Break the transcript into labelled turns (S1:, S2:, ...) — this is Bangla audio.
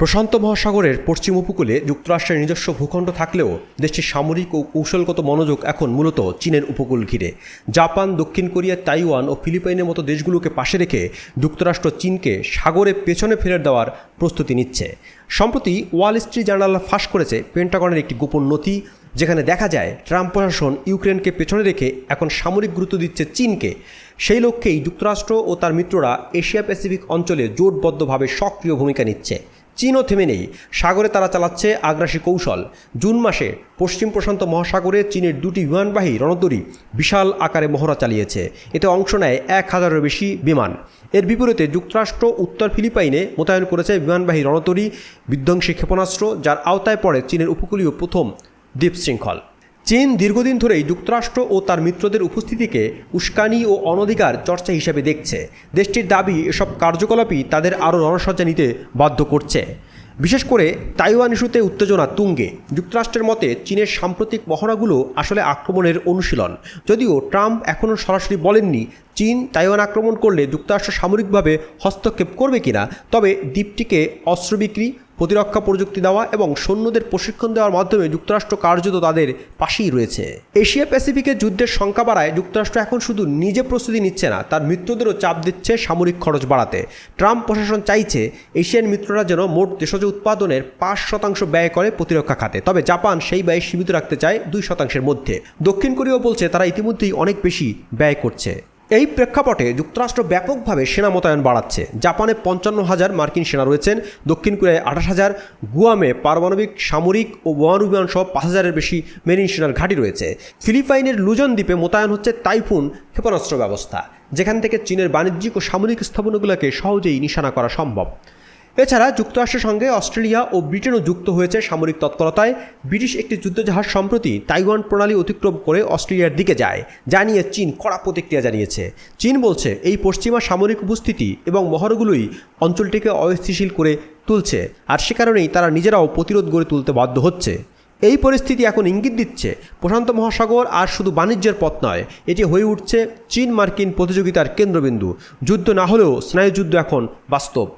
S1: প্রশান্ত মহাসাগরের পশ্চিম উপকূলে যুক্তরাষ্ট্রের নিজস্ব ভূখণ্ড থাকলেও দেশটির সামরিক ও কৌশলগত মনোযোগ এখন মূলত চীনের উপকূল ঘিরে। জাপান, দক্ষিণ কোরিয়া, তাইওয়ান ও ফিলিপাইনের মতো দেশগুলোকে পাশে রেখে যুক্তরাষ্ট্র চীনকে সাগরে পেছনে ফেলে দেওয়ার প্রস্তুতি নিচ্ছে। সম্প্রতি ওয়াল স্ট্রিট জার্নাল ফাঁস করেছে পেন্টাগনের একটি গোপন নথি, যেখানে দেখা যায় ট্রাম্প প্রশাসন ইউক্রেনকে পেছনে রেখে এখন সামরিক গুরুত্ব দিচ্ছে চীনকে। সেই লক্ষ্যেই যুক্তরাষ্ট্র ও তার মিত্ররা এশিয়া প্যাসিফিক অঞ্চলে জোটবদ্ধভাবে সক্রিয় ভূমিকা নিচ্ছে। চীনও থেমে নেই। সাগরে তারা চালাচ্ছে আগ্রাসী কৌশল। জুন মাসে পশ্চিম প্রশান্ত মহাসাগরে চীনের দুটি বিমানবাহী রণতরী বিশাল আকারে মহড়া চালিয়েছে। এতে অংশ নেয় এক হাজারের বেশি বিমান। এর বিপরীতে যুক্তরাষ্ট্র, উত্তর ফিলিপাইনে মোতায়েন করেছে বিমানবাহী রণতরী বিধ্বংসী ক্ষেপণাস্ত্র, যার আওতায় পড়ে চীনের উপকূলীয় প্রথম দ্বীপ শৃঙ্খল চীন দীর্ঘদিন ধরেই যুক্তরাষ্ট্র ও তার মিত্রদের উপস্থিতিকে উস্কানি ও অনধিকার চর্চা হিসেবে দেখছে। দেশটির দাবি, এসব কার্যকলাপই তাদের আরও রণসজ্জা নিতে বাধ্য করছে। বিশেষ করে তাইওয়ান ইস্যুতে উত্তেজনা তুঙ্গে। যুক্তরাষ্ট্রের মতে, চীনের সাম্প্রতিক মহড়াগুলো আসলে আক্রমণের অনুশীলন। যদিও ট্রাম্প এখনও সরাসরি বলেননি চীন তাইওয়ান আক্রমণ করলে যুক্তরাষ্ট্র সামরিকভাবে হস্তক্ষেপ করবে কিনা, তবে দ্বীপটিকে অস্ত্র বিক্রি প্রতিরক্ষা প্রযুক্তি দেওয়া এবং সৈন্যদের প্রশিক্ষণ দেওয়ার মাধ্যমে যুক্তরাষ্ট্র কার্যত তাদের পাশেই রয়েছে। এশিয়া প্যাসিফিকের যুদ্ধের সংখ্যা বাড়ায়, যুক্তরাষ্ট্র এখন শুধু নিজে প্রস্তুতি নিচ্ছে না, তার মিত্রদেরও চাপ দিচ্ছে সামরিক খরচ বাড়াতে। ট্রাম্প প্রশাসন চাইছে এশিয়ান মিত্ররা যেন মোট দেশজ উৎপাদনের পাঁচ শতাংশ ব্যয় করে প্রতিরক্ষা খাতে। তবে জাপান সেই ব্যয় সীমিত রাখতে চায় দুই শতাংশের মধ্যে। দক্ষিণ কোরিয়াও বলছে তারা ইতিমধ্যেই অনেক বেশি ব্যয় করছে। এই প্রেক্ষাপটে যুক্তরাষ্ট্র ব্যাপকভাবে সেনা মোতায়েন বাড়াচ্ছে। জাপানে পঞ্চান্ন হাজার মার্কিন সেনা রয়েছেন, দক্ষিণ কোরিয়ায় আঠাশ হাজার, গুয়ামে পারমাণবিক, সামরিক ও বোমারু বিমান সহ পাঁচ হাজারের বেশি মেরিন সেনার ঘাঁটি রয়েছে। ফিলিপাইনের লুজন দ্বীপে মোতায়েন হচ্ছে তাইফুন ক্ষেপণাস্ত্র ব্যবস্থা, যেখান থেকে চীনের বাণিজ্যিক ও সামরিক স্থাপনাগুলোকে সহজেই নিশানা করা সম্ভব। এছাড়া যুক্তরাষ্ট্রের সঙ্গে অস্ট্রেলিয়া ও ব্রিটেনও যুক্ত হয়েছে সামরিক তৎপরতায়। ব্রিটিশ একটি যুদ্ধজাহাজ সম্প্রতি তাইওয়ান প্রণালী অতিক্রম করে অস্ট্রেলিয়ার দিকে যায়, যা নিয়ে চীন কড়া প্রতিক্রিয়া জানিয়েছে। চীন বলছে, এই পশ্চিমা সামরিক উপস্থিতি এবং মহরগুলোই অঞ্চলটিকে অস্থিতিশীল করে তুলছে, আর সে কারণেই তারা নিজেরাও প্রতিরোধ গড়ে তুলতে বাধ্য হচ্ছে। এই পরিস্থিতি এখন ইঙ্গিত দিচ্ছে, প্রশান্ত মহাসাগর আর শুধু বাণিজ্যের পথ নয়, এটি হয়ে উঠছে চীন মার্কিন প্রতিযোগিতার কেন্দ্রবিন্দু। যুদ্ধ না হলেও স্নায়ুযুদ্ধ এখন বাস্তব।